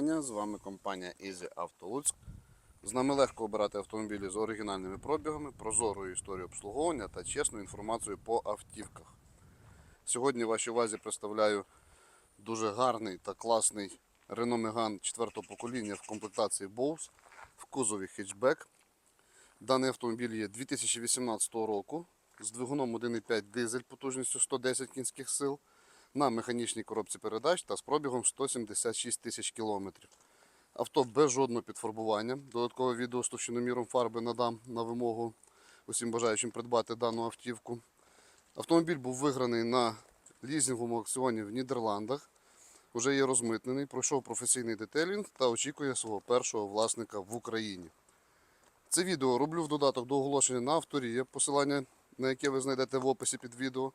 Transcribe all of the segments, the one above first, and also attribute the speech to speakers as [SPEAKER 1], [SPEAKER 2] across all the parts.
[SPEAKER 1] вітання! З вами компанія Easy Auto Луцьк. З нами легко обирати автомобілі з оригінальними пробігами, прозорою історією обслуговування та чесною інформацією по автівках. Сьогодні вашій увазі представляю дуже гарний та класний Renault Megane 4 покоління в комплектації Bose в кузові хетчбек. Даний автомобіль є 2018 року з двигуном 1,5 дизель потужністю 110 кінських сил на механічній коробці передач та з пробігом 176 тисяч кілометрів. Авто без жодного підфарбування. Додаткове відео з товщиноміром фарби надам на вимогу усім бажаючим придбати дану автівку. Автомобіль був виграний на лізинговому аукціоні в Нідерландах. Уже є розмитнений, пройшов професійний детелінг та очікує свого першого власника в Україні. Це відео роблю в додаток до оголошення на авторія, посилання на яке ви знайдете в описі під відео.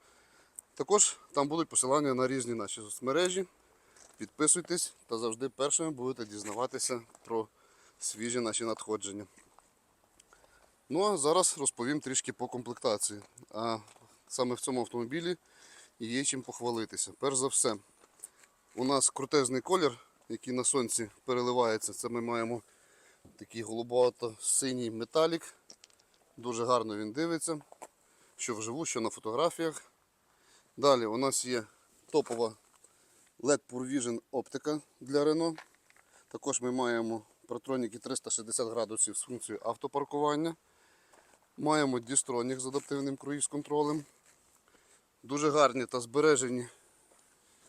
[SPEAKER 1] Також там будуть посилання на різні наші соцмережі. Підписуйтесь та завжди першими будете дізнаватися про свіжі наші надходження. Ну а зараз розповім трішки по комплектації. А саме в цьому автомобілі є чим похвалитися. Перш за все, у нас крутезний колір, який на сонці переливається. Це ми маємо такий голубовато-синій металік. Дуже гарно він дивиться, що вживу, що на фотографіях. Далі у нас є топова LED Pure Vision оптика для Renault. Також ми маємо протроніки 360 градусів з функцією автопаркування. Маємо дістронік з адаптивним круїз-контролем. Дуже гарні та збережені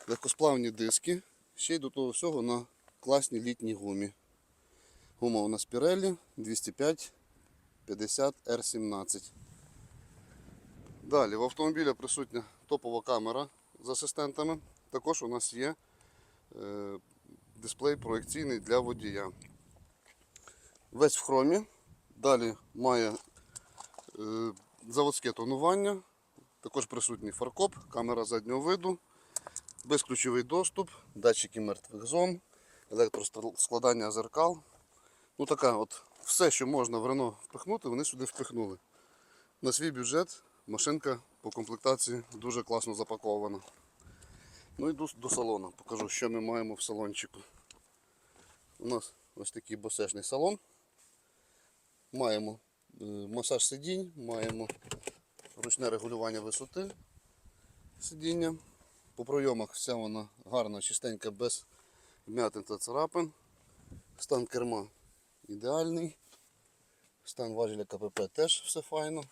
[SPEAKER 1] легкосплавні диски. Ще й до того всього на класній літній гумі. Гума у нас Pirelli 205 50 R17. Далі в автомобілі присутня топова камера з асистентами. Також у нас є е, дисплей проекційний для водія. Весь в хромі. Далі має е, заводське тонування. Також присутній фаркоп, камера заднього виду, безключовий доступ, датчики мертвих зон, електроскладання зеркал. Ну така от все, що можна в Рено впихнути, вони сюди впихнули. На свій бюджет машинка по комплектації дуже класно запакована. Ну йду до салону, покажу, що ми маємо в салончику. У нас ось такий босешний салон. Маємо е, масаж сидінь, маємо ручне регулювання висоти сидіння. По пройомах вся вона гарна, чистенька, без вмятин та царапин. Стан керма ідеальний. Стан важеля КПП теж все файно.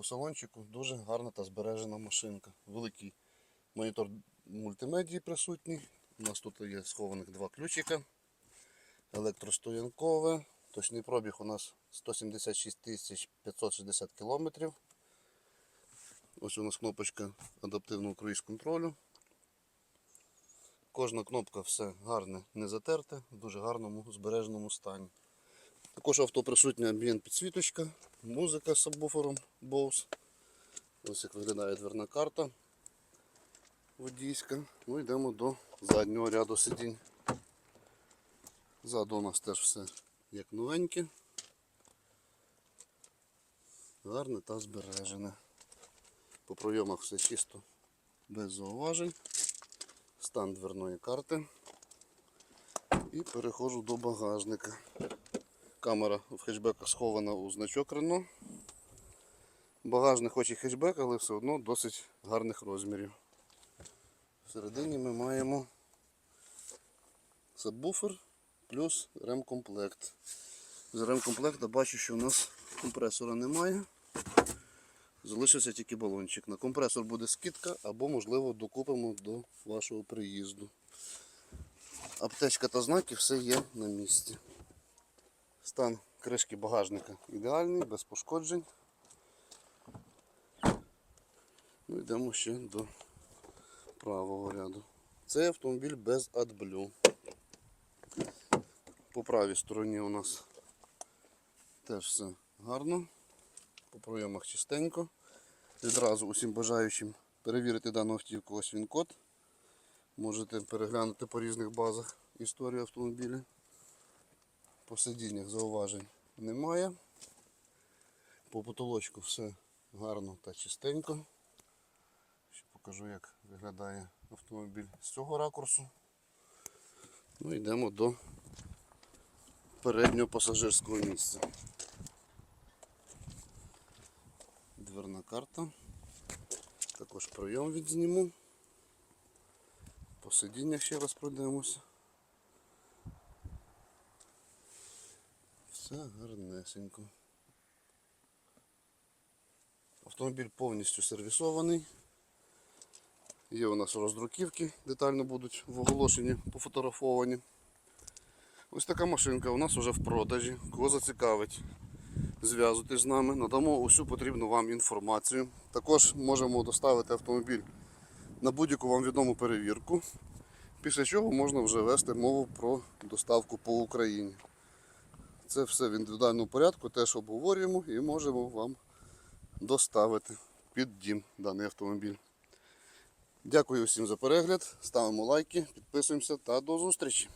[SPEAKER 1] По салончику дуже гарна та збережена машинка. Великий монітор мультимедії присутній. У нас тут є схованих два ключика. Електростоянкове. Точний пробіг у нас 176 560 км. Ось у нас кнопочка адаптивного круїз-контролю. Кожна кнопка все гарне, не затерте, в дуже гарному збереженому стані. Також авто присутня амбієнт підсвіточка, музика з сабвуфером Bose. Ось як виглядає дверна карта водійська. Ну йдемо до заднього ряду сидінь. Ззаду у нас теж все як новеньке. Гарне та збережене. По пройомах все чисто без зауважень. Стан дверної карти. І переходжу до багажника. Камера в хетчбеках схована у значок Renault. Багажник хоч і хетчбек, але все одно досить гарних розмірів. Всередині ми маємо сабвуфер плюс ремкомплект. З ремкомплекта бачу, що у нас компресора немає. Залишився тільки балончик. На компресор буде скидка або, можливо, докупимо до вашого приїзду. Аптечка та знаки все є на місці. Стан кришки багажника ідеальний, без пошкоджень. Ну, йдемо ще до правого ряду. Цей автомобіль без AdBlue. По правій стороні у нас теж все гарно. По пройомах чистенько. Відразу усім бажаючим перевірити дану автівку, ось він код. Можете переглянути по різних базах історію автомобіля. По сидіннях зауважень немає. По потолочку все гарно та чистенько. Ще покажу, як виглядає автомобіль з цього ракурсу. Ну, йдемо до переднього пасажирського місця. Дверна карта. Також прийом відзніму. По сидіннях ще раз пройдемося. Все гарнесенько. Автомобіль повністю сервісований. Є у нас роздруківки, детально будуть в оголошенні пофотографовані. Ось така машинка у нас вже в продажі. Кого зацікавить, зв'язуйтесь з нами, надамо усю потрібну вам інформацію. Також можемо доставити автомобіль на будь-яку вам відому перевірку, після чого можна вже вести мову про доставку по Україні. Це все в індивідуальному порядку, теж обговорюємо і можемо вам доставити під дім даний автомобіль. Дякую всім за перегляд, ставимо лайки, підписуємося та до зустрічі!